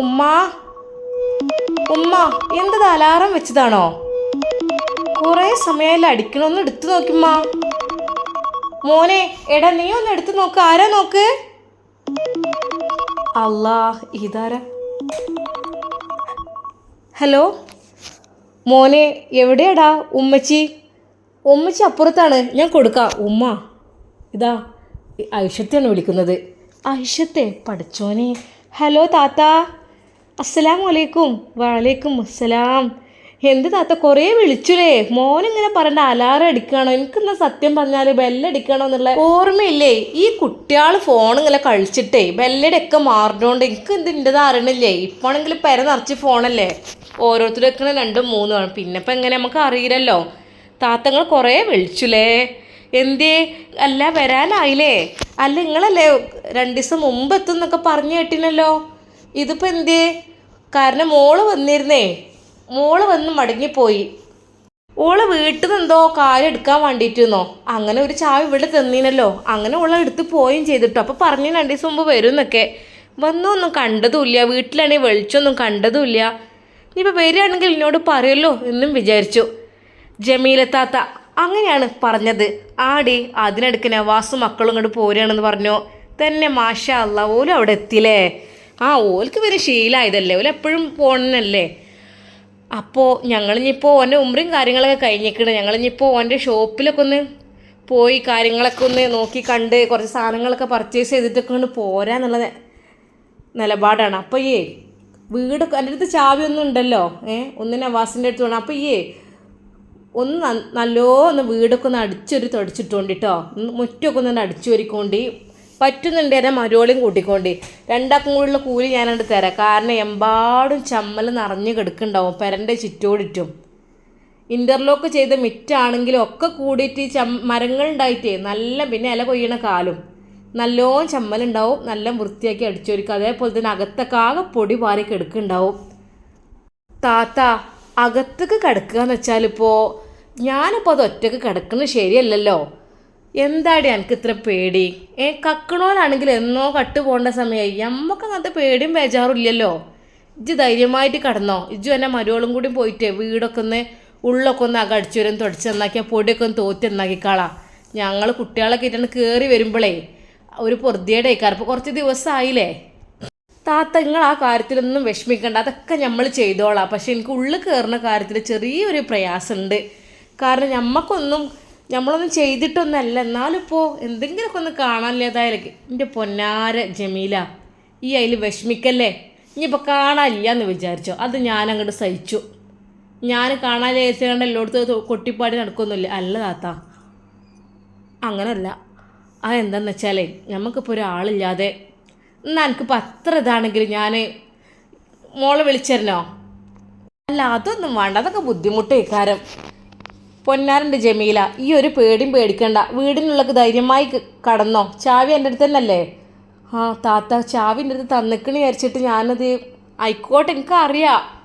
ഉമ്മ. ഉമ്മ എന്തത് അലാറം വെച്ചതാണോ? കുറേ സമയമായില്ല അടിക്കണമെന്ന് എടുത്തു നോക്കിമ്മ മോനെ എടാ നീ ഒന്ന് എടുത്തു നോക്ക്. ആരാ നോക്ക്? അല്ലാ ഇതാരാ? ഹലോ? മോനെ എവിടെയാടാ ഉമ്മച്ചി? ഉമ്മച്ചി അപ്പുറത്താണ്. ഞാൻ കൊടുക്കാം. ഉമ്മ. ഇതാ ഐഷത്തെയാണ് വിളിക്കുന്നത്. ഐഷത്തെ പഠിച്ചോനെ. ഹലോ താത്ത. അസ്സലാം വലൈക്കും വലൈക്കും അസ്സലാം. എന്ത് താത്ത കുറേ വിളിച്ചുലേ. മോനിങ്ങനെ പറഞ്ഞ അലാറം അടിക്കണോ? എനിക്കെന്നാ സത്യം പറഞ്ഞാൽ ബെല്ലടിക്കണോ എന്നുള്ള ഓർമ്മയില്ലേ? ഈ കുട്ടികൾ ഫോൺ ഇങ്ങനെ കഴിച്ചിട്ടേ ബെല്ലയുടെ ഒക്കെ മാറിനോണ്ട് എനിക്ക് എന്ത് ഇന്റെത് അറിയണില്ലേ? ഇപ്പോണെങ്കിൽ പെര നിറച്ച് ഫോണല്ലേ? ഓരോരുത്തരും വെക്കണ രണ്ടും മൂന്നും ആണ്. പിന്നെ ഇപ്പം എങ്ങനെ നമുക്ക് അറിയില്ലല്ലോ. താത്തങ്ങൾ കുറേ വിളിച്ചുലേ. എന്തേ അല്ല വരാനായില്ലേ? അല്ല നിങ്ങളല്ലേ രണ്ട് ദിവസം മുമ്പ് എത്തും എന്നൊക്കെ പറഞ്ഞു കേട്ടിനല്ലോ ഇതിപ്പോൾ എന്തേ കാരണം മോൾ വന്നിരുന്നേ. മോൾ വന്ന് മടങ്ങിപ്പോയി. ഓൾ വീട്ടിൽ നിന്ന് എന്തോ കാര്യം എടുക്കാൻ വേണ്ടിയിട്ടിരുന്നോ അങ്ങനെ ഒരു ചായ ഇവിടെ തന്നീനല്ലോ. അങ്ങനെ ഓളെ എടുത്ത് പോയും ചെയ്തിട്ടോ. അപ്പോൾ പറഞ്ഞു രണ്ട് ദിവസം മുമ്പ് വരും എന്നൊക്കെ വന്നൊന്നും കണ്ടതുമില്ല. വീട്ടിലാണെങ്കിൽ വെളിച്ചൊന്നും കണ്ടതുമില്ല. ഇനിയിപ്പോൾ വരികയാണെങ്കിൽ എന്നോട് പറയല്ലോ എന്നും വിചാരിച്ചു. ജമീലത്താത്ത അങ്ങനെയാണ് പറഞ്ഞത്. ആടി അതിനടുക്ക് നവാസും മക്കളും ഇങ്ങോട്ട് പോരുകയാണെന്ന് പറഞ്ഞു? തന്നെ മാഷ അല്ല ഓലും അവിടെ എത്തിയില്ലേ? ആ ഓൽക്ക് പിന്നെ ശീലമായതല്ലേ ഓൽ എപ്പോഴും പോകണല്ലേ അപ്പോൾ ഞങ്ങളിനിപ്പോൾ ഓന്റെ ഉമ്രയും കാര്യങ്ങളൊക്കെ കഴിഞ്ഞേക്കണ് ഞങ്ങളിനിപ്പോൾ ഓന്റെ ഷോപ്പിലൊക്കെ ഒന്ന് പോയി കാര്യങ്ങളൊക്കെ ഒന്ന് നോക്കി കണ്ട് കുറച്ച് സാധനങ്ങളൊക്കെ പർച്ചേസ് ചെയ്തിട്ടൊക്കെ ഒന്ന് പോരാന്നുള്ള നിലപാടാണ്. അപ്പോൾ ഈ വീടൊക്കെ എന്റെ അടുത്ത് ചാവി ഒന്നും ഉണ്ടല്ലോ? ഏഹ് ഒന്ന് നവാസിന്റെ അടുത്ത് വേണം അപ്പോൾ ഈ ഒന്ന് നല്ലോ ഒന്ന് വീടൊക്കെ ഒന്ന് അടിച്ചൊരു തുടച്ചിട്ടോണ്ടിട്ടോ മുറ്റമൊക്കെ ഒന്ന് അടിച്ചു വരിക്കോണ്ടി പറ്റുന്നുണ്ട് എന്നെ മരോളിയും കൂട്ടിക്കൊണ്ട്. രണ്ടാക്കും കൂടിയുള്ള കൂലി ഞാനങ്ങോട്ട് തരാം. കാരണം എമ്പാടും ചമ്മൽ നിറഞ്ഞു കിടക്കുന്നുണ്ടാവും. പെരന്റെ ചുറ്റോടിറ്റും. ഇന്റർലോക്ക് ചെയ്ത മിറ്റാണെങ്കിലും ഒക്കെ കൂടിയിട്ട് ചം മരങ്ങളുണ്ടായിട്ടേ നല്ല പിന്നെ ഇല കൊയ്യണ കാലും. നല്ലോണം ചമ്മലുണ്ടാവും. നല്ല വൃത്തിയാക്കി അടിച്ചൊരുക്കും. അതേപോലെ തന്നെ അകത്തൊക്കെ ആകെ പൊടി പാറി കിടക്കുന്നുണ്ടാവും. താത്ത അകത്തേക്ക് കിടക്കുക എന്ന് വെച്ചാൽ ഇപ്പോൾ ഞാനിപ്പോൾ അത് ഒറ്റയ്ക്ക് കിടക്കുന്നത് ശരിയല്ലല്ലോ. എന്താടി എനിക്ക് ഇത്ര പേടി? ഏ കക്കണോലാണെങ്കിൽ എന്നോ കട്ട് പോകേണ്ട സമയമായി നമുക്ക് അങ്ങനത്തെ പേടിയും ബേജാറും ഇല്ലല്ലോ. ഇജ്ജ് ധൈര്യമായിട്ട് കിടന്നോ. ഇജ്ജു എന്നെ മരുവളും കൂടി പോയിട്ട് വീടൊക്കെ ഒന്ന് ഉള്ളൊക്കെ ഒന്ന് അകടിച്ചു വരും തുടച്ച് നന്നാക്കി ആ പൊടിയൊക്കെ ഒന്ന് തോറ്റി നന്നാക്കിക്കാളാം. ഞങ്ങൾ കുട്ടികളൊക്കെ ഇട്ടാണ് കയറി വരുമ്പോഴേ ഒരു പൊറുതിയുടെ ഇപ്പോൾ കുറച്ച് ദിവസമായില്ലേ താത്ത നിങ്ങൾ ആ കാര്യത്തിലൊന്നും വിഷമിക്കണ്ട. അതൊക്കെ നമ്മൾ ചെയ്തോളാം. പക്ഷേ എനിക്ക് ഉള്ളിൽ കയറുന്ന കാര്യത്തിൽ ചെറിയൊരു പ്രയാസമുണ്ട് കാരണം നമ്മക്കൊന്നും നമ്മളൊന്നും ചെയ്തിട്ടൊന്നല്ല. എന്നാലിപ്പോൾ എന്തെങ്കിലുമൊക്കെ ഒന്ന് കാണാനില്ലാതായാലേ എന്റെ പൊന്നാര ജമീല ഈ അതിൽ വിഷമിക്കല്ലേ? ഇനിയിപ്പോൾ കാണാനില്ല എന്ന് വിചാരിച്ചോ. അത് ഞാൻ അങ്ങോട്ട് സഹിച്ചു. ഞാൻ കാണാൻ ചേച്ചിക്കണ്ട എല്ലായിടത്തും കൊട്ടിപ്പാടി നടക്കൊന്നുമില്ല. അല്ല താത്ത. അങ്ങനല്ല. അതെന്താണെന്ന് വെച്ചാലേ നമുക്കിപ്പോൾ ഒരാളില്ലാതെ എന്നാൽ എനിക്കിപ്പോൾ അത്ര ഇതാണെങ്കിൽ ഞാൻ മോളെ വിളിച്ചിരുന്നോ അല്ല അതൊന്നും വേണ്ട. അതൊക്കെ ബുദ്ധിമുട്ട് ഇക്കാരം പൊന്നാറുണ്ട് ജമീല ഈ ഒരു പേടിയും പേടിക്കണ്ട. വീടിനുള്ളത് ധൈര്യമായി കടന്നോ? ചാവി എന്റെ അടുത്ത് തന്നെയല്ലേ? ആ താത്ത ചാവി എന്റെ അടുത്ത് തന്നിക്കണി വിചാരിച്ചിട്ട് ഞാനത് ആയിക്കോട്ടെ എനിക്കറിയാം.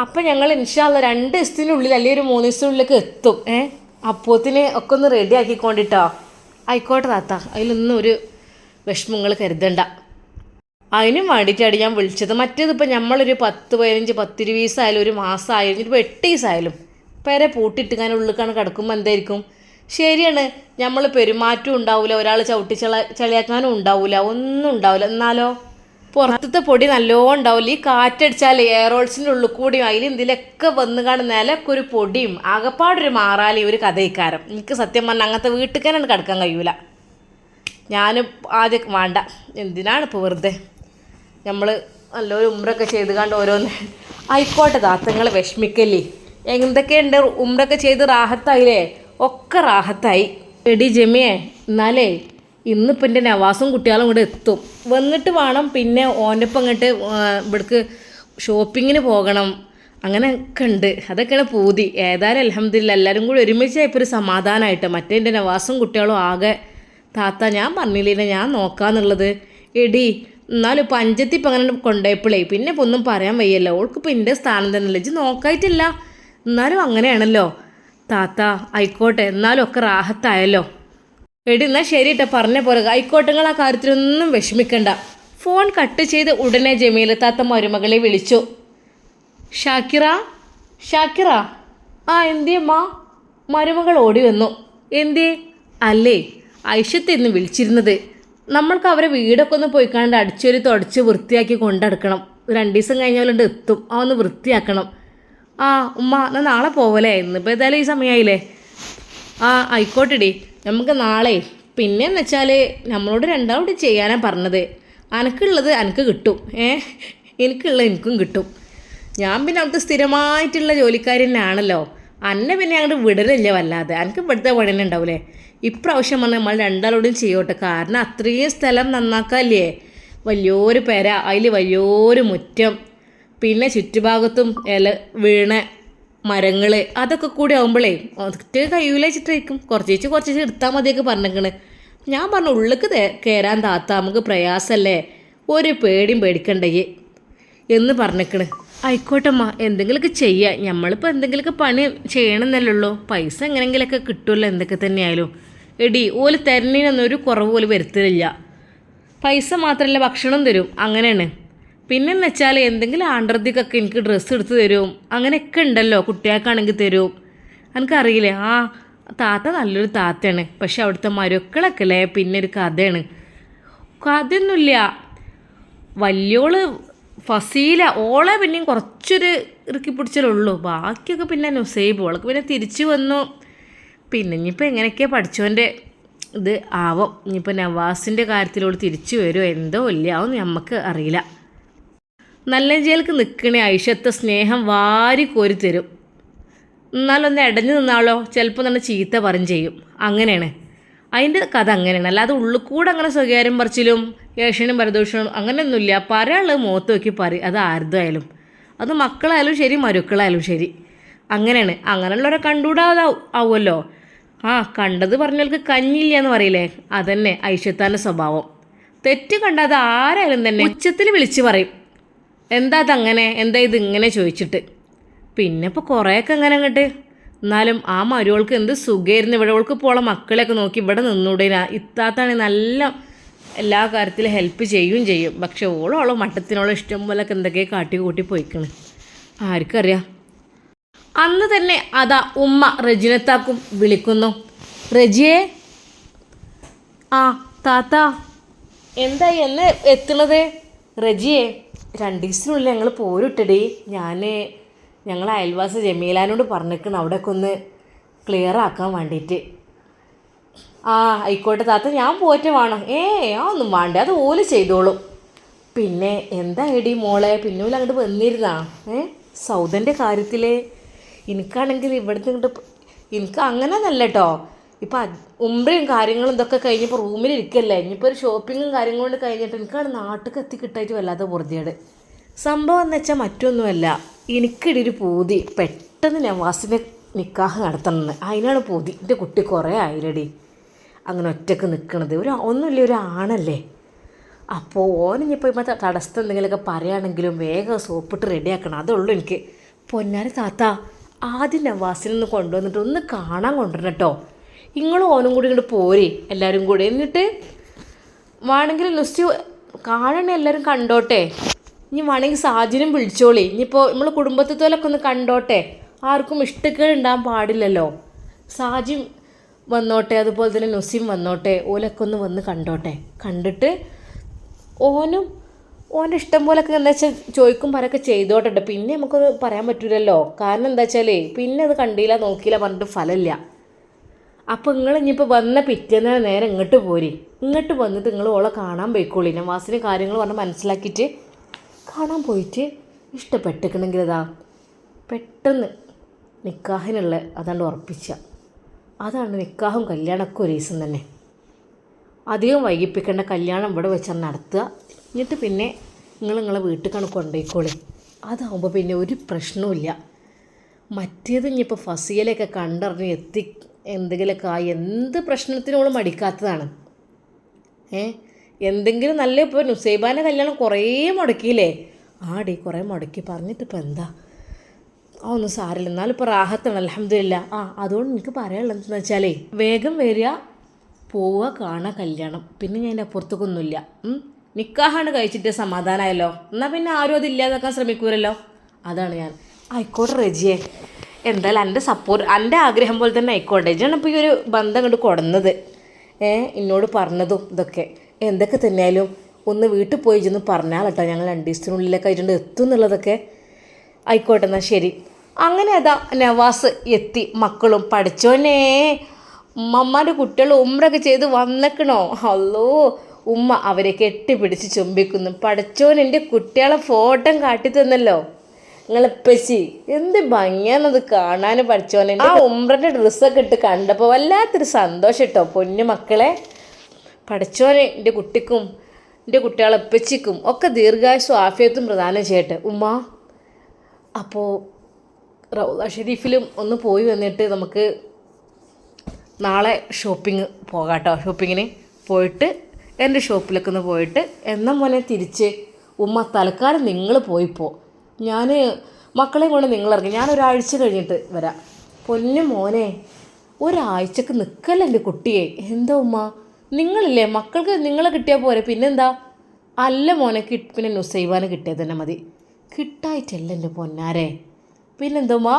അപ്പം ഞങ്ങൾ ഇൻഷാല്ല രണ്ട് ദിവസത്തിനുള്ളിൽ അല്ലെങ്കിൽ ഒരു മൂന്ന് ദിവസത്തിനുള്ളിലേക്ക് എത്തും. ഏ? അപ്പോത്തിന് ഒക്കെ ഒന്ന് റെഡി ആക്കിക്കൊണ്ടിട്ടോ? ആയിക്കോട്ടെ താത്ത. അതിലൊന്നും ഒരു വിഷമങ്ങൾ കരുതണ്ട. അതിനും വേണ്ടിയിട്ടാണ് ഞാൻ വിളിച്ചത്. മറ്റേതിപ്പോൾ നമ്മളൊരു പത്ത് പതിനഞ്ച് പത്തിരു ദിവസമായാലും ഒരു മാസമായാലും ഇപ്പോൾ എട്ട് ദിവസമായാലും പേരെ പൂട്ടിയിട്ട് ഞാൻ ഉള്ളിക്കാണ് കിടക്കുമ്പോൾ എന്തായിരിക്കും? ശരിയാണ്. നമ്മൾ പെരുമാറ്റം ഉണ്ടാവില്ല ഒരാൾ ചവിട്ടി ചള ചളിയാക്കാനും ഉണ്ടാവില്ല ഒന്നും ഉണ്ടാവില്ല എന്നാലോ? പുറത്തത്തെ പൊടി നല്ലോണം ഉണ്ടാവില്ല ഈ കാറ്റടിച്ചാൽ എയറോൾസിന്റെ ഉള്ളിൽ കൂടിയും അതിൽ ഇതിലൊക്കെ വന്ന് കാണുന്ന നിലൊക്കെ ഒരു പൊടിയും ആകപ്പാടൊരു മാറാലി ഒരു കഥയിക്കാരം. എനിക്ക് സത്യം പറഞ്ഞാൽ അങ്ങനത്തെ വീട്ടിൽ തന്നെ കിടക്കാൻ കഴിയൂല. ഞാൻ ആദ്യം വേണ്ട. എന്തിനാണ് ഇപ്പോൾ വെറുതെ? നമ്മൾ നല്ലൊരു ഉമ്രൊക്കെ ചെയ്ത് കണ്ട് ഓരോന്ന് ആയിക്കോട്ടെ താത്തങ്ങൾ വിഷമിക്കല്ലേ? എന്തൊക്കെയുണ്ട് ഉമ്രൊക്കെ ചെയ്ത് റാഹത്തായില്ലേ? ഒക്കെ റാഹത്തായി. എടി ജമിയെ എന്നാലേ ഇന്നിപ്പോൾ എന്റെ നവാസും കുട്ടികളും കൂടെ എത്തും. വന്നിട്ട് വേണം പിന്നെ ഓന്റെ ഒപ്പം ഇങ്ങോട്ട് ഇവിടേക്ക് ഷോപ്പിങ്ങിന് പോകണം. അങ്ങനെ ഒക്കെ ഉണ്ട്. അതൊക്കെയാണ് പൂതി. ഏതായാലും അലഹമ്മദില്ല എല്ലാവരും കൂടി ഒരുമിച്ചായപ്പോൾ ഒരു സമാധാനമായിട്ട് മറ്റേ എന്റെ നവാസും കുട്ടികളും ആകെ താത്ത ഞാൻ പറഞ്ഞില്ലേ ഞാൻ നോക്കാന്നുള്ളത്. എടി എന്നാലും പഞ്ചത്തി ഇപ്പം അങ്ങനെ കൊണ്ടുപോയപ്പോഴേ പിന്നെ ഇപ്പം ഒന്നും പറയാൻ വയ്യല്ലോ. ഓൾക്ക് ഇപ്പം എന്റെ സ്ഥാനം തന്നെയല്ലേ. ഇജ്ജ് നോക്കായിട്ടില്ല. എന്നാലും അങ്ങനെയാണല്ലോ. താത്ത ആയിക്കോട്ടെ. എന്നാലും ഒക്കെ റാഹത്തായല്ലോ. എടി എന്നാൽ ശരി കേട്ടോ പറഞ്ഞ പോലെ. ആയിക്കോട്ടങ്ങൾ ആ കാര്യത്തിലൊന്നും വിഷമിക്കണ്ട. ഫോൺ കട്ട് ചെയ്ത് ഉടനെ ജമീലത്താത്ത മരുമകളെ വിളിച്ചു. ഷാക്കിറ? ഷാക്കിറ? ആ എന്തിയമ്മ? മരുമകൾ ഓടി വന്നു. എന്തേ അല്ലേ? ഐഷത്ത് ഇന്ന് വിളിച്ചിരുന്നത്. നമ്മൾക്ക് അവരെ വീടൊക്കെ ഒന്ന് പോയി കണ്ട് അടിച്ചൊരു തുടച്ച് വൃത്തിയാക്കി കൊണ്ടടക്കണം. രണ്ട് ദിവസം കഴിഞ്ഞാലുണ്ട് എത്തും. ആ ഒന്ന് വൃത്തിയാക്കണം. ആ ഉമ്മ എന്നാൽ നാളെ പോവലേ ഇന്നിപ്പോൾ ഏതായാലും ഈ സമയമായില്ലേ ആ ആയിക്കോട്ടെടി. നമുക്ക് നാളെ. പിന്നെന്ന് വെച്ചാൽ നമ്മളോട് രണ്ടാളോട് ചെയ്യാനാണ് പറഞ്ഞത്. അനക്കുള്ളത് അനക്ക് കിട്ടും. ഏ? എനിക്കുള്ളത് എനിക്കും കിട്ടും. ഞാൻ പിന്നെ അവിടുത്തെ സ്ഥിരമായിട്ടുള്ള ജോലിക്കാരി അന്നെ പിന്നെ അങ്ങോട്ട് വിടലില്ല വല്ലാതെ. എനിക്ക് ഇവിടുത്തെ പണി ഇപ്രാവശ്യം വന്ന് നമ്മൾ രണ്ടാളോടും ചെയ്യോട്ടെ. കാരണം അത്രയും സ്ഥലം നന്നാക്കാല്ലേ? വലിയൊരു പെര അതിൽ വലിയൊരു മുറ്റം പിന്നെ ചുറ്റുഭാഗത്തും ഇല വീണ മരങ്ങൾ അതൊക്കെ കൂടി ആകുമ്പോഴേ ഒറ്റ കയ്യൂല വെച്ചിട്ടായിരിക്കും. കുറച്ചേച്ച് കുറച്ചേച്ച് എടുത്താൽ മതിയൊക്കെ പറഞ്ഞേക്കണ്. ഞാൻ പറഞ്ഞു ഉള്ളിക്ക് കയറാൻ താത്ത നമുക്ക് പ്രയാസമല്ലേ ഒരു പേടിയും പേടിക്കണ്ടേ? എന്ന് പറഞ്ഞേക്കണ്. ആയിക്കോട്ടമ്മ എന്തെങ്കിലുമൊക്കെ ചെയ്യാം. നമ്മളിപ്പോൾ എന്തെങ്കിലുമൊക്കെ പണി ചെയ്യണമെന്നല്ലേ ഉള്ളൂ. പൈസ എങ്ങനെയെങ്കിലുമൊക്കെ കിട്ടുമല്ലോ എന്തൊക്കെ തന്നെയായാലും. എടി ഓൽ തരുന്നതിനൊന്നും ഒരു കുറവ് പോലും വരുത്തില്ല പൈസ മാത്രമല്ല ഭക്ഷണം തരും. അങ്ങനെയാണ്. പിന്നെന്ന് വെച്ചാൽ എന്തെങ്കിലും ആണ്ടർദിക്കൊക്കെ എനിക്ക് ഡ്രസ്സ് എടുത്ത് തരും. അങ്ങനെയൊക്കെ ഉണ്ടല്ലോ കുട്ടികൾക്കാണെങ്കിൽ തരും. എനിക്കറിയില്ലേ ആ താത്ത നല്ലൊരു താത്തയാണ്. പക്ഷെ അവിടുത്തെ മരുക്കളൊക്കെ പിന്നെ ഒരു കഥയാണ്. കഥയൊന്നുമില്ല. വലിയോൾ ഫസീല ഓളെ പിന്നെയും കുറച്ചൊരു ഇറുക്കി പിടിച്ചാലുള്ളൂ ബാക്കിയൊക്കെ പിന്നെ നുസൈബ്. ഓൾക്ക് പിന്നെ തിരിച്ചു വന്നു. പിന്നെ ഇനിയിപ്പോൾ എങ്ങനെയൊക്കെയാണ് പഠിച്ചവന്റെ ഇത് ആവും? ഇനിയിപ്പോൾ നവാസിന്റെ കാര്യത്തിലോട് തിരിച്ചു വരുമോ എന്തോ ഇല്ല? അതൊന്നും നമുക്ക് അറിയില്ല. നല്ല ജയിലേക്ക് നിൽക്കണേ ഐഷത്തെ സ്നേഹം വാരി കോരി തരും. എന്നാലൊന്ന് ഇടഞ്ഞു നിന്നാളോ ചിലപ്പോൾ തന്നെ ചീത്ത പറയും ചെയ്യും. അങ്ങനെയാണ്. അതിന്റെ കഥ അങ്ങനെയാണ്. അല്ലാതെ ഉള്ളിൽ കൂടെ അങ്ങനെ സ്വകാര്യം പറിച്ചിലും ഏഷ്യനും പരദൂഷണവും അങ്ങനെയൊന്നുമില്ല. പറയാനുള്ളത് മുഖത്ത് നോക്കി പറയും. അത് ആരുതായാലും. അത് മക്കളായാലും ശരി മരുക്കളായാലും ശരി. അങ്ങനെയാണ്. അങ്ങനെയുള്ളവരെ കണ്ടുകൂടാതെ ആവുമല്ലോ. ആ കണ്ടത് പറഞ്ഞവർക്ക് കഞ്ഞില്ല എന്ന് പറയില്ലേ? അതന്നെ ഐഷത്താന്റെ സ്വഭാവം. തെറ്റ് കണ്ടാൽ ആരായാലും തന്നെ ഉച്ചത്തിൽ വിളിച്ച് പറയും. എന്താ അതങ്ങനെ? എന്താ ഇത് ഇങ്ങനെ ചോദിച്ചിട്ട്. പിന്നെ ഇപ്പോൾ കുറേയൊക്കെ അങ്ങനെ അങ്ങോട്ട്. എന്നാലും ആ മരുവൾക്ക് എന്ത് സുഖമായിരുന്നു ഇവിടെ അവൾക്ക് പോളെ മക്കളെയൊക്കെ നോക്കി ഇവിടെ നിന്നൂടെ ഇത്താത്താണെങ്കിൽ നല്ല എല്ലാ കാര്യത്തിലും ഹെൽപ്പ് ചെയ്യുകയും ചെയ്യും. പക്ഷേ ഓളോ ഓളോ മട്ടത്തിനോളം ഇഷ്ടം പോലെയൊക്കെ എന്തൊക്കെയോ കാട്ടി കൂട്ടി പോയിക്കണ്. ആർക്കറിയാം. അന്ന് തന്നെ അതാ ഉമ്മ റജിനത്താക്കും വിളിക്കുന്നു. റജിയെ. ആ താത്ത. എന്താ എന്ന് എത്തുന്നത്? റജിയെ രണ്ട് ദിവസത്തിനുള്ളിൽ ഞങ്ങൾ പോരുട്ടടി. ഞാൻ ഞങ്ങൾ അയൽവാസി ജമീലാനോട് പറഞ്ഞേക്കണം അവിടെയൊക്കെ ഒന്ന് ക്ലിയർ ആക്കാൻ വേണ്ടിയിട്ട് ആ ആയിക്കോട്ടെ താത്ത ഞാൻ പോയിട്ട് വേണം. ഏ ആ ഒന്നും വേണ്ട. അത് ഓൽ ചെയ്തോളും. പിന്നെ എന്താ എടി മോളെ? പിന്നെ അങ്ങോട്ട് വന്നിരുന്നാ? ഏ സൗദന്റെ കാര്യത്തിൽ എനിക്കാണെങ്കിൽ ഇവിടുത്തെ ഇങ്ങോട്ട് എനിക്ക് അങ്ങനെ നല്ല കേട്ടോ ഇപ്പം ഉമ്പയും കാര്യങ്ങളും ഇതൊക്കെ കഴിഞ്ഞപ്പോൾ റൂമിൽ ഇരിക്കല്ലേ. ഇനിയിപ്പോൾ ഒരു ഷോപ്പിങ്ങും കാര്യങ്ങളും കൊണ്ട് കഴിഞ്ഞിട്ട് എനിക്കാണ് നാട്ടിൽ എത്തി കിട്ടായിട്ട് വല്ലാത്ത പൊറുതിയേട്. സംഭവം എന്ന് വെച്ചാൽ മറ്റൊന്നുമല്ല. എനിക്കിടെ ഒരു പൂതി. പെട്ടെന്ന് നവാസിനെ നിക്കാഹ് നടത്തണമെന്ന്. അതിനാണ് പൂതി. എന്റെ കുട്ടി കുറേ ആയിരടി അങ്ങനെ ഒറ്റയ്ക്ക് നിൽക്കണത് ഒരു ഒന്നുമില്ല ഒരു ആണല്ലേ. അപ്പോൾ ഓനിപ്പോൾ ഇപ്പോൾ തടസ്സം എന്തെങ്കിലുമൊക്കെ പറയുകയാണെങ്കിലും വേഗം സോപ്പിട്ട് റെഡിയാക്കണം അതുള്ളൂ എനിക്ക്. പൊന്നാരി താത്ത ആദ്യം നവാസിനൊന്ന് കൊണ്ടുവന്നിട്ട് ഒന്ന് കാണാൻ കൊണ്ടുവരണം കേട്ടോ. നിങ്ങളും ഓനും കൂടി ഇങ്ങോട്ട് പോരെ എല്ലാവരും കൂടി. എന്നിട്ട് വേണമെങ്കിൽ ലുസ്റ്റ് കാണണേ എല്ലാവരും കണ്ടോട്ടെ. ഇനി വേണമെങ്കിൽ സാഹചര്യം വിളിച്ചോളി. ഇനിയിപ്പോൾ നമ്മൾ കുടുംബത്തോലൊക്കെ ഒന്ന് കണ്ടോട്ടെ. ആർക്കും ഇഷ്ടക്കേട് പാടില്ലല്ലോ. സാജി വന്നോട്ടെ അതുപോലെ തന്നെ നൊസീം വന്നോട്ടെ. ഓലൊക്കെ ഒന്ന് വന്ന് കണ്ടോട്ടെ. കണ്ടിട്ട് ഓനും ഓന്റെ ഇഷ്ടം പോലൊക്കെ എന്താ വെച്ചാൽ ചോദിക്കും പറയൊക്കെ ചെയ്തോട്ടെ. പിന്നെ നമുക്കത് പറയാൻ പറ്റൂലല്ലോ. കാരണം എന്താ വെച്ചാലേ പിന്നെ അത് കണ്ടില്ല നോക്കിയില്ല പറഞ്ഞിട്ട് ഫലമില്ല. അപ്പോൾ നിങ്ങൾ ഇനിയിപ്പോൾ വന്ന പിറ്റേന്ന് നേരെ ഇങ്ങോട്ട് പോരി. ഇങ്ങോട്ട് വന്നിട്ട് നിങ്ങൾ ഓളെ കാണാൻ പോയിക്കോളി. നവാസിന് കാര്യങ്ങൾ പറഞ്ഞ് മനസ്സിലാക്കിയിട്ട് കാണാൻ പോയിട്ട് ഇഷ്ടപ്പെട്ടിക്കണമെങ്കിൽ ഇതാ പെട്ടെന്ന് നിക്കാഹിനുള്ള അതാണ്ട് ഉറപ്പിച്ച. അതാണ് നിക്കാഹും കല്യാണമൊക്കെ ഒരു ദിവസം തന്നെ. അധികം വൈകിപ്പിക്കേണ്ട കല്യാണം ഇവിടെ വെച്ചാൽ നടത്തുക. എന്നിട്ട് പിന്നെ നിങ്ങൾ നിങ്ങളെ വീട്ടിൽ കൊണ്ടുപോയിക്കോളി അതാവുമ്പോൾ പിന്നെ ഒരു പ്രശ്നവുമില്ല. മറ്റേത് ഇനിയിപ്പോൾ ഫസിയലൊക്കെ കണ്ടറിഞ്ഞ് എത്തി എന്തെങ്കിലുമൊക്കെ ആയി എന്ത് പ്രശ്നത്തിനോളും മടിക്കാത്തതാണ്. ഏ? എന്തെങ്കിലും നല്ല ഇപ്പോൾ നുസൈബാന്റെ കല്യാണം കുറേ മുടക്കിയില്ലേ? ആടി കുറേ മുടക്കി. പറഞ്ഞിട്ട് ഇപ്പോൾ എന്താ? ആ ഒന്നും സാരില്ല എന്നാലും ഇപ്പോൾ റാഹത്താണ്. അലഹമില്ല ആ അതുകൊണ്ട് എനിക്ക് പറയാനുള്ളത് എന്താണെന്ന് വെച്ചാലേ വേഗം വരിക പോവുക കാണുക കല്യാണം. പിന്നെ ഞാൻ എന്റെ അപ്പുറത്തേക്കൊന്നുമില്ല. നിക്കാഹാണ് കഴിച്ചിട്ട് സമാധാനമായല്ലോ എന്നാൽ പിന്നെ ആരും അത് ഇല്ലാതാക്കാൻ ശ്രമിക്കൂലല്ലോ. അതാണ് ഞാൻ. ആയിക്കോട്ടെ റെജിയെ. എന്തായാലും എന്റെ സപ്പോർട്ട് എന്റെ ആഗ്രഹം പോലെ തന്നെ ആയിക്കോട്ടെ. ഇജാണ് ഇപ്പോൾ ഈ ഒരു ബന്ധം കണ്ട് കൊടുന്നത്. ഏ എന്നോട് പറഞ്ഞതും ഇതൊക്കെ. എന്തൊക്കെ തന്നെയാലും ഒന്ന് വീട്ടിൽ പോയി ചെന്ന് പറഞ്ഞാൽ കേട്ടോ. ഞങ്ങൾ രണ്ട് ദിവസത്തിനുള്ളിലൊക്കെ ആയിട്ടുണ്ട്. എത്തും എന്നുള്ളതൊക്കെ. ആയിക്കോട്ടെ എന്നാൽ ശരി. അങ്ങനെ അതാ നവാസ് എത്തി മക്കളും പഠിച്ചോനെ. ഉമ്മമാരുടെ കുട്ടികൾ ഉമ്രൊക്കെ ചെയ്ത് വന്നേക്കണോ? അല്ലോ ഉമ്മ അവരെ കെട്ടിപ്പിടിച്ച് ചുംബിക്കുന്നു. പഠിച്ചോൻ എന്റെ കുട്ടികളെ ഫോട്ടോ കാട്ടി തന്നല്ലോ നിങ്ങളെപ്പച്ചി എന്ത് ഭംഗിയാണത് കാണാൻ പഠിച്ചോനെ ആ ഉമ്രന്റെ ഡ്രസ്സൊക്കെ ഇട്ട് കണ്ടപ്പോൾ വല്ലാത്തൊരു സന്തോഷം കേട്ടോ പൊന്നു മക്കളെ. പഠിച്ചോനെ എന്റെ കുട്ടിക്കും എന്റെ കുട്ടികളെ എപ്പച്ചിക്കും ഒക്കെ ദീർഘായുസും ആഫിയത്തും പ്രദാനം ചെയ്യട്ടെ. ഉമ്മ അപ്പോൾ റൗദ ഷെരീഫിലും ഒന്ന് പോയി വന്നിട്ട് നമുക്ക് നാളെ ഷോപ്പിംഗ് കേട്ടോ ഷോപ്പിങ്ങിന് പോയിട്ട് എന്റെ ഷോപ്പിലൊക്കെ ഒന്ന് പോയിട്ട് എന്ന മോനെ തിരിച്ച്? ഉമ്മ തൽക്കാലം നിങ്ങൾ പോയിപ്പോ ഞാൻ മക്കളെയും കൊണ്ട് ഞാൻ ഒരാഴ്ച കഴിഞ്ഞിട്ട് വരാം. പൊന്നു മോനെ ഒരാഴ്ചക്ക് നിൽക്കല്ല എന്റെ കുട്ടിയെ. എന്താ ഉമ്മ? നിങ്ങളില്ലേ? മക്കൾക്ക് നിങ്ങളെ കിട്ടിയാൽ പോരെ. പിന്നെന്താ? അല്ല മോനെ കിട്ട് പിന്നെ നുസൈബാനെ കിട്ടിയത് തന്നെ മതി. കിട്ടായിട്ടല്ല എന്റെ പൊന്നാരെ. ഉമ്മ?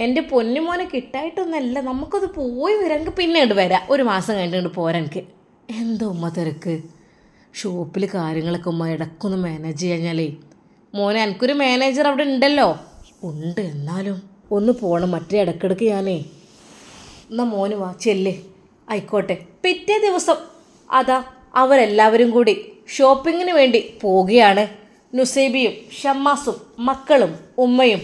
എന്റെ പൊന്നുമോനെ കിട്ടായിട്ടൊന്നല്ല. നമുക്കത് പോയി വരാമെങ്കിൽ പിന്നെ ഇങ്ങോട്ട് വരാം. ഒരു മാസം കഴിഞ്ഞിട്ട് പോരാ എനിക്ക്. എന്താ ഉമ്മ തിരക്ക്? ഷോപ്പിൽ കാര്യങ്ങളൊക്കെ ഉമ്മ ഇടക്കൊന്ന് മാനേജ് ചെയ്യാഞ്ഞാലേ. മോനെ എനിക്കൊരു മാനേജർ അവിടെ ഉണ്ടല്ലോ. ഉണ്ട് എന്നാലും ഒന്ന് പോകണം മറ്റേ ഇടക്കിടക്ക് ഞാനേ. എന്നാ മോന് വാ ചെല്ലേ. ആയിക്കോട്ടെ. പിറ്റേ ദിവസം അതാ അവരെല്ലാവരും കൂടി ഷോപ്പിങ്ങിന് വേണ്ടി പോവുകയാണ് നുസൈബിയും ഷമ്മാസും മക്കളും ഉമ്മയും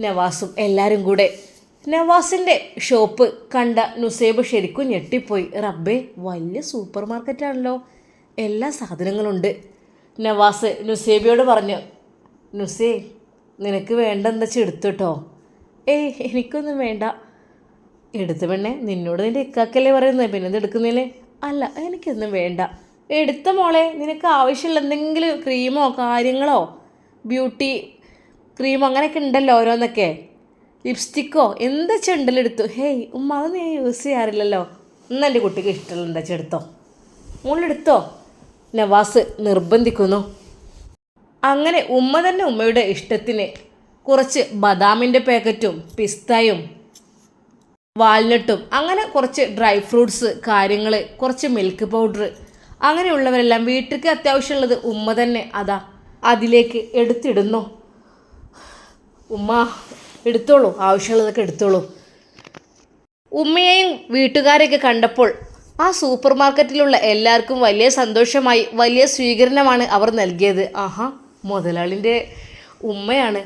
നവാസും എല്ലാവരും കൂടെ. നവാസിന്റെ ഷോപ്പ് കണ്ട നുസൈബ് ശരിക്കും ഞെട്ടിപ്പോയി. റബ്ബേ വലിയ സൂപ്പർ മാർക്കറ്റാണല്ലോ എല്ലാ സാധനങ്ങളുണ്ട്. നവാസ് നുസൈബിയോട് പറഞ്ഞു നുസേ നിനക്ക് വേണ്ട എന്താ വെച്ചാൽ എടുത്തുട്ടോ ഏയ് എനിക്കൊന്നും വേണ്ട. എടുത്ത പെണ്ണെ നിന്നോട് നിന്റെ ഇക്കാക്കല്ലേ പറയുന്നത് പിന്നെ എടുക്കുന്നില്ലേ അല്ല എനിക്കൊന്നും വേണ്ട. എടുത്ത മോളെ നിനക്ക് ആവശ്യമുള്ള എന്തെങ്കിലും ക്രീമോ കാര്യങ്ങളോ? ബ്യൂട്ടി ക്രീമോ അങ്ങനെയൊക്കെ ഉണ്ടല്ലോ ഓരോന്നൊക്കെ. ലിപ്സ്റ്റിക്കോ? എന്ത് ചെണ്ടലെടുത്തു? ഹേയ് ഉമ്മ അത് നീ യൂസ് ചെയ്യാറില്ലല്ലോ. ഇന്ന് എന്റെ കുട്ടിക്ക് ഇഷ്ടമുള്ള എന്താ ചെടുത്തോ മോളെടുത്തോ നവാസ് നിർബന്ധിക്കുന്നു. അങ്ങനെ ഉമ്മ തന്നെ ഉമ്മയുടെ ഇഷ്ടത്തിന് കുറച്ച് ബദാമിന്റെ പാക്കറ്റും പിസ്തയും വാൽനട്ടും അങ്ങനെ കുറച്ച് ഡ്രൈ ഫ്രൂട്ട്സ് കാര്യങ്ങൾ കുറച്ച് മിൽക്ക് പൗഡർ അങ്ങനെയുള്ളവരെല്ലാം വീട്ടിലേക്ക് അത്യാവശ്യമുള്ളത് ഉമ്മ തന്നെ അതാ അതിലേക്ക് എടുത്തിടുന്നു. ഉമ്മ എടുത്തോളൂ. ആവശ്യമുള്ളതൊക്കെ എടുത്തോളൂ. ഉമ്മയെയും വീട്ടുകാരെയൊക്കെ കണ്ടപ്പോൾ ആ സൂപ്പർ മാർക്കറ്റിലുള്ള എല്ലാവർക്കും വലിയ സന്തോഷമായി വലിയ സ്വീകരണമാണ് അവർ നൽകിയത്. ആഹാ മുതലാളിന്റെ ഉമ്മയാണ്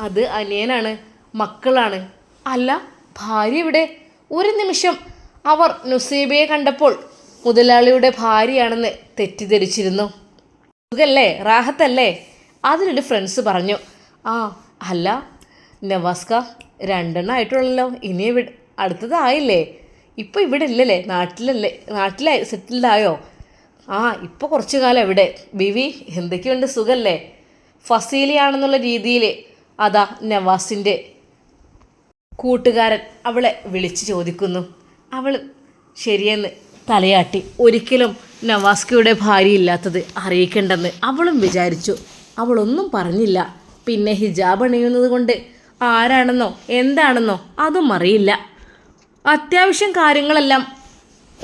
അത് അനിയനാണ് മക്കളാണ്. അല്ല ഭാര്യ ഇവിടെ. ഒരു നിമിഷം അവർ നുസീബയെ കണ്ടപ്പോൾ മുതലാളിയുടെ ഭാര്യയാണെന്ന് തെറ്റിദ്ധരിച്ചിരുന്നു. സുഖല്ലേ? റാഹത്തല്ലേ? അതിനൊരു ഫ്രണ്ട്സ് പറഞ്ഞു. ആ അല്ല നവാസ്ക രണ്ടെണ്ണം ആയിട്ടുള്ളല്ലോ. ഇനി ഇവിടെ അടുത്തതായില്ലേ ഇപ്പോൾ ഇവിടെ ഇല്ലല്ലേ? നാട്ടിലല്ലേ? നാട്ടിലായി സെറ്റിൽഡായോ? ആ ഇപ്പോൾ കുറച്ച് കാലം ഇവിടെ. ബിവി എന്തൊക്കെയുണ്ട്? സുഖല്ലേ? ഫസീലിയാണെന്നുള്ള രീതിയിൽ അതാ നവാസിന്റെ കൂട്ടുകാരൻ അവളെ വിളിച്ച് ചോദിക്കുന്നു. അവൾ ശരിയെന്ന് തലയാട്ടി. ഒരിക്കലും നവാസ്കയുടെ ഭാര്യ ഇല്ലാത്തത് അറിയിക്കേണ്ടെന്ന് അവളും വിചാരിച്ചു. അവളൊന്നും പറഞ്ഞില്ല. പിന്നെ ഹിജാബ് അണിയുന്നത് കൊണ്ട് ആരാണെന്നോ എന്താണെന്നോ അതും അറിയില്ല. അത്യാവശ്യം കാര്യങ്ങളെല്ലാം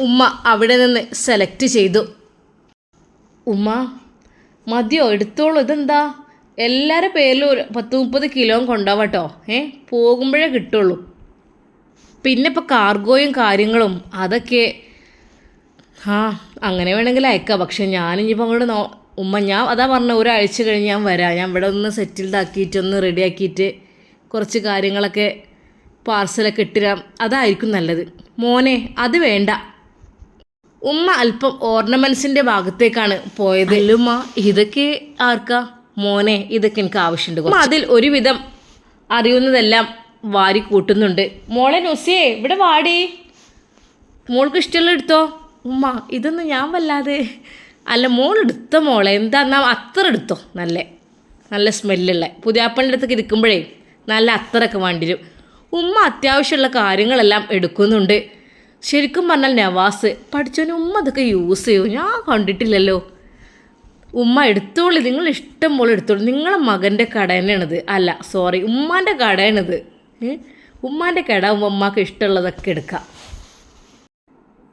ഉമ്മ അവിടെ നിന്ന് സെലക്ട് ചെയ്തു. ഉമ്മ മതിയോ? എടുത്തോളൂ. ഇതെന്താ? എല്ലാവരുടെ പേരിലും ഒരു പത്ത് മുപ്പത് കിലോ കേട്ടോ. ഏ? പോകുമ്പോഴേ കിട്ടുള്ളൂ. പിന്നെ ഇപ്പോൾ കാർഗോയും കാര്യങ്ങളും അതൊക്കെ ആ അങ്ങനെ വേണമെങ്കിൽ അയക്കാം. പക്ഷെ ഞാനിനിയിപ്പോൾ അങ്ങോട്ട് നോ ഉമ്മ ഞാൻ അതാ പറഞ്ഞ ഒരാഴ്ച കഴിഞ്ഞ് ഞാൻ വരാം. ഞാൻ ഇവിടെ ഒന്ന് സെറ്റിൽഡ് ആക്കിയിട്ട് ഒന്ന് റെഡി ആക്കിയിട്ട് കുറച്ച് കാര്യങ്ങളൊക്കെ പാർസലൊക്കെ ഇട്ടിരാം. അതായിരിക്കും നല്ലത്. മോനെ അത് വേണ്ട. ഉമ്മ അല്പം ഓർണമെൻസിന്റെ ഭാഗത്തേക്കാണ് പോയത്. ഉമ്മ ഇതൊക്കെ ആർക്കാ? മോനെ ഇതൊക്കെ എനിക്ക് ആവശ്യമുണ്ട് അതിൽ ഒരുവിധം അറിയുന്നതെല്ലാം വാരി കൂട്ടുന്നുണ്ട്. മോളെ നുസിയേ ഇവിടെ വാടി. മോൾക്ക് ഇഷ്ടമുള്ള എടുത്തോ? ഉമ്മ ഇതൊന്നും ഞാൻ വല്ലാതെ അല്ല മോൾ എടുത്തോ മോളെ. എന്താ എന്നാ അത്ര എടുത്തോ? നല്ല നല്ല സ്മെല്ലുള്ള പുതിയാപ്പളിന്റെ അടുത്തൊക്കെ ഇരിക്കുമ്പോഴേ നല്ല അത്തറൊക്കെ വേണ്ടിരും ഉമ്മ അത്യാവശ്യമുള്ള കാര്യങ്ങളെല്ലാം എടുക്കുന്നുണ്ട്. ശരിക്കും പറഞ്ഞാൽ നവാസ് പഠിച്ചവന് ഉമ്മ അതൊക്കെ യൂസ് ചെയ്യൂ. ഞാൻ കണ്ടിട്ടില്ലല്ലോ. ഉമ്മ എടുത്തോളി. നിങ്ങൾ ഇഷ്ടം പോലെ എടുത്തോളൂ. നിങ്ങളെ മകന്റെ കട തന്നെയാണിത് അല്ല സോറി ഉമ്മാന്റെ കടയാണിത്? ഉമ്മാന്റെ കട ഉമ്മക്ക് ഇഷ്ടമുള്ളതൊക്കെ എടുക്കാം.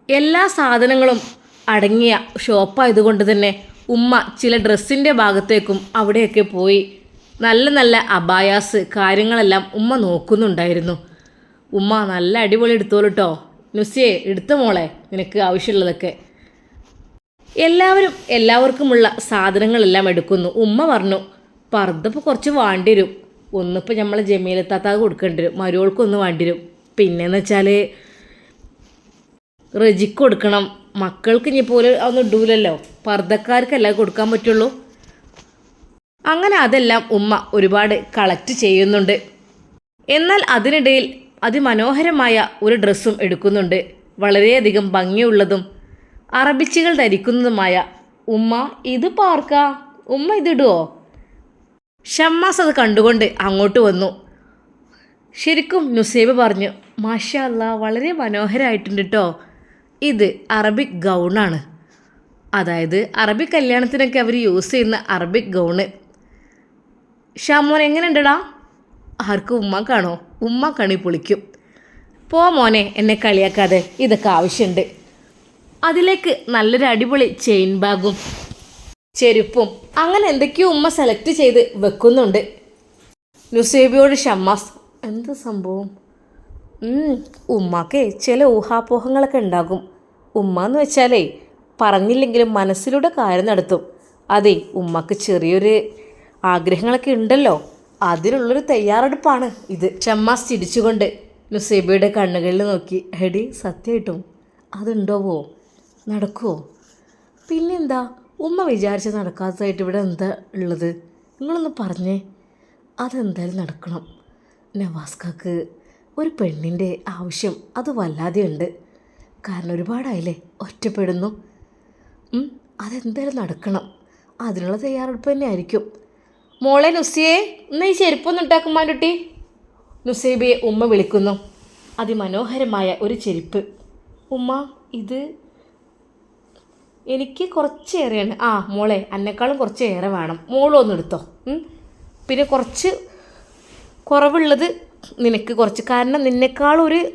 എല്ലാ സാധനങ്ങളും അടങ്ങിയ ഷോപ്പായതുകൊണ്ട് തന്നെ ഉമ്മ ചില ഡ്രസ്സിന്റെ ഭാഗത്തേക്കും അവിടെയൊക്കെ പോയി നല്ല നല്ല അബായാസ് കാര്യങ്ങളെല്ലാം ഉമ്മ നോക്കുന്നുണ്ടായിരുന്നു. ഉമ്മ നല്ല അടിപൊളി എടുത്തോളൂ കേട്ടോ നുസിയെ എടുത്ത മോളെ നിനക്ക് ആവശ്യമുള്ളതൊക്കെ. എല്ലാവരും എല്ലാവർക്കുമുള്ള സാധനങ്ങളെല്ലാം എടുക്കുന്നു. ഉമ്മ പറഞ്ഞു പർദ്ദപ്പോൾ കുറച്ച് വേണ്ടി വരും ഒന്നിപ്പോൾ നമ്മളെ ജമീലെത്താത്താതെ കൊടുക്കേണ്ടി വരും. മരുവൾക്കൊന്ന് വേണ്ടി വരും പിന്നെന്ന് വെച്ചാൽ റജിക്ക് കൊടുക്കണം. മക്കൾക്ക് ഇനി പോലെ അതൊന്നും ഇടൂലല്ലോ. പർദ്ദക്കാർക്കല്ല കൊടുക്കാൻ പറ്റുള്ളൂ? അങ്ങനെ അതെല്ലാം ഉമ്മ ഒരുപാട് കളക്ട് ചെയ്യുന്നുണ്ട്. എന്നാൽ അതിനിടയിൽ അതിമനോഹരമായ ഒരു ഡ്രസ്സും എടുക്കുന്നുണ്ട്. വളരെയധികം ഭംഗിയുള്ളതും അറബിച്ചുകൾ ധരിക്കുന്നതുമായ ഉമ്മ ഇത് പാർക്ക? ഉമ്മ ഇതിടുവോ ഷമ്മാസ് അത് കണ്ടുകൊണ്ട് അങ്ങോട്ട് വന്നു. ശരിക്കും നുസൈബ് പറഞ്ഞു മാഷല്ല വളരെ മനോഹരമായിട്ടുണ്ട് കേട്ടോ ഇത് അറബിക് ഗൗണാണ് അതായത് അറബിക് കല്യാണത്തിനൊക്കെ അവർ യൂസ് ചെയ്യുന്ന അറബിക് ഗൗണ്. ഷാമോൻ എങ്ങനെയുണ്ടടാ? ആർക്കും ഉമ്മ കണി? പൊളിക്കും. പോ മോനെ എന്നെ കളിയാക്കാതെ. ഇതൊക്കെ ആവശ്യമുണ്ട് അതിലേക്ക് നല്ലൊരു അടിപൊളി ചെയിൻ ബാഗും ചെരുപ്പും അങ്ങനെ എന്തൊക്കെയോ ഉമ്മ സെലക്ട് ചെയ്ത് വെക്കുന്നുണ്ട്. നുസേബിയോട് ഷമ്മാസ് എന്ത് സംഭവം? ഉമ്മാക്കേ ചില ഊഹാപോഹങ്ങളൊക്കെ ഉണ്ടാകും. ഉമ്മ എന്ന് വെച്ചാലേ പറഞ്ഞില്ലെങ്കിലും മനസ്സിലൂടെ കാര്യം നടത്തും. അതെ ഉമ്മക്ക് ചെറിയൊരു ആഗ്രഹങ്ങളൊക്കെ ഉണ്ടല്ലോ. അതിനുള്ളൊരു തയ്യാറെടുപ്പാണ് ഇത്. ഷമ്മാസ് ചിരിച്ചുകൊണ്ട് നുസേബയുടെ കണ്ണുകളിൽ നോക്കി ഹെഡി സത്യമായിട്ടും അതുണ്ടാവോ? നടക്കുമോ പിന്നെന്താ? ഉമ്മ വിചാരിച്ച് നടക്കാത്തതായിട്ട് ഇവിടെ എന്താ ഉള്ളത്? നിങ്ങളൊന്ന് പറഞ്ഞേ. അതെന്തായാലും നടക്കണം. നവാസ്കാക്ക് ഒരു പെണ്ണിന്റെ ആവശ്യം അത് വല്ലാതെ ഉണ്ട് കാരണം ഒരുപാടായില്ലേ? ഒറ്റപ്പെടുന്നു. അതെന്തായാലും നടക്കണം. അതിനുള്ള തയ്യാറെടുപ്പ് തന്നെ ആയിരിക്കും മോളെ നുസിയെ ഇന്ന് ഈ ചെരുപ്പൊന്നും ഇട്ടാക്കുമാൻകുട്ടി നുസൈബയെ ഉമ്മ വിളിക്കുന്നു. അതിമനോഹരമായ ഒരു ചെരുപ്പ്. ഉമ്മ ഇത് എനിക്ക് കുറച്ച് ഏറെയാണ് ആ മോളെ എന്നെക്കാളും കുറച്ച് ഏറെ വേണം. മോളും ഒന്ന് എടുത്തോ. പിന്നെ കുറച്ച് കുറവുള്ളത് നിനക്ക് കുറച്ച്. കാരണം നിന്നെക്കാളും ഒരു